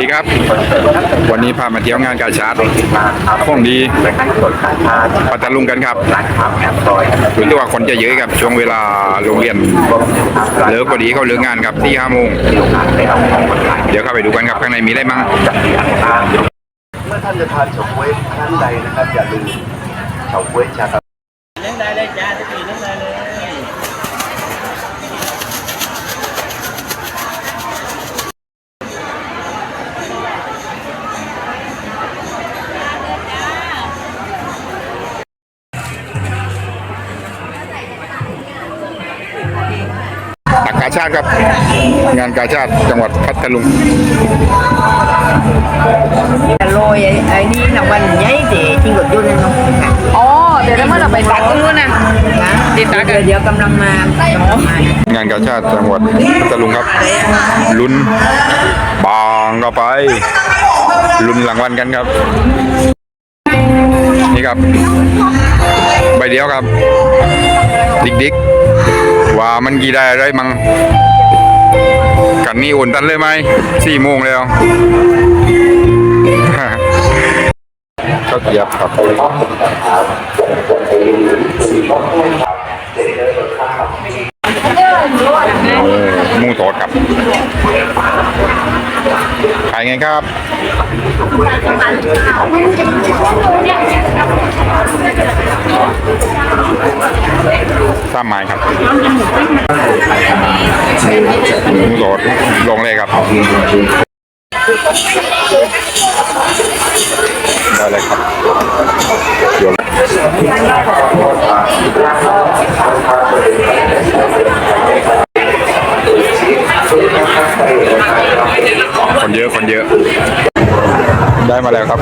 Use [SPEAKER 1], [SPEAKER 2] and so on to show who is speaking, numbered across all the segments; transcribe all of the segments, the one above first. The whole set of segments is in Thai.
[SPEAKER 1] ดีครับ วันนี้พามาเที่ยวงานกาชาดของดีปัตตาลุงกันครับรู้ตัวาคนจะเยอะครับช่วงเวลาโรงเรียนเลิกพอดีเขาเลิกงานครับที่ห้าโมงเดี๋ยวเข้าไปดูกันครับข้างในมีอะไรมั่ง
[SPEAKER 2] เมื่อท่านจะทานเฉาก๊วยครั้งใดนะครับอย่าลืมเฉาก๊วยชา ตั
[SPEAKER 1] กกาชาติครับ งานกาชาติจังหวัดพัทลุง
[SPEAKER 3] โรยไอ้ไอ้นี่รางวัลใหญ่เจ๋จริงกดยุ่นเนาะ
[SPEAKER 4] อ๋อเดี๋ยวแล้วเมื่อเราไปตักตรงนู้นนะ
[SPEAKER 3] นะ
[SPEAKER 4] ติดตากัน
[SPEAKER 3] เดี๋ยวกำลังมากำลังมางา
[SPEAKER 1] นกาชาติจังหวัดพัทลุงครับ ลุ้นบางก็ไป ลุ้นรางวัลกันครับ นี่ครับ ใบเดียวครับ ดิกดิก ว่ามันกี่ได้อะไรมังกันนี่อุ่นตันเลยไหมสี่โมงแล้วก็เกียบครับเออหมูทอดครับขายไงครับ สามไม้ครับหมูทอดลงเลยครับได้เลยครับเดี๋ยวคนเยอะ คนเยอะ ได้มาแล้วครับ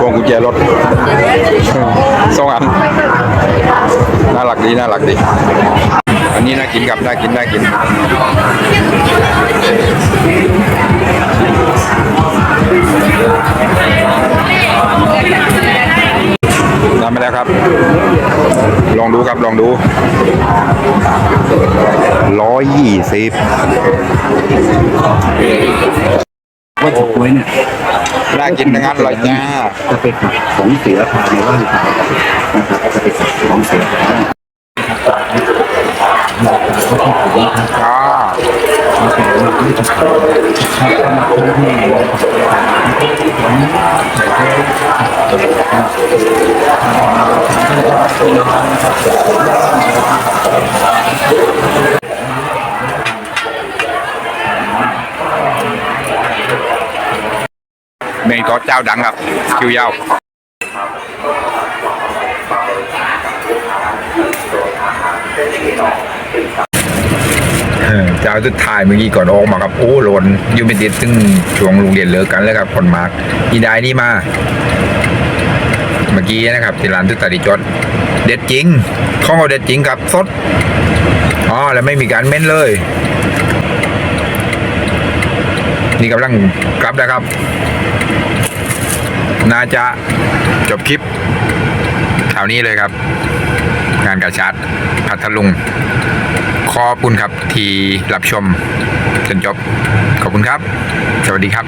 [SPEAKER 1] พวงกุญแจรถสองอันน่ารักดีน่ารักดี อันนี้น่ากินครับน่ากินน่ากินนำมาแล้วครับ ลองดูครับ ลองดูร้อยยี่สิบ
[SPEAKER 2] ว่าเฉาก๊วยเนี่ย
[SPEAKER 1] น่ากินทั้งนั้นเลยจ้า
[SPEAKER 2] จะไปขับของเสียภายในร่างกายนะครับจะไปขับของเสีย
[SPEAKER 1] อ่าเมงทอ ดเจ้าดังครับ คิวยาวเจ้าสุดท้ายเมื่อกี้ก่อนออกมาครับโอ้โหลนยูเมติดซึ่งช่วงโรงเรียนเลิกกันแล้วครับคนมากอีได้นี่มา เมื่อกี้นะครับที่ร้านทุกตาดิจดเด็ดจริงข้องเอาเด็ดจริงครับสดอ๋อแล้วไม่มีการเม้นเลยนี่กำลังกลับนะครับ น่าจะจบคลิปแถวนี้เลยครับ งานกระชัดพัทลุง ขอบคุณครับที่รับชมจนจบ ขอบคุณครับ สวัสดีครับ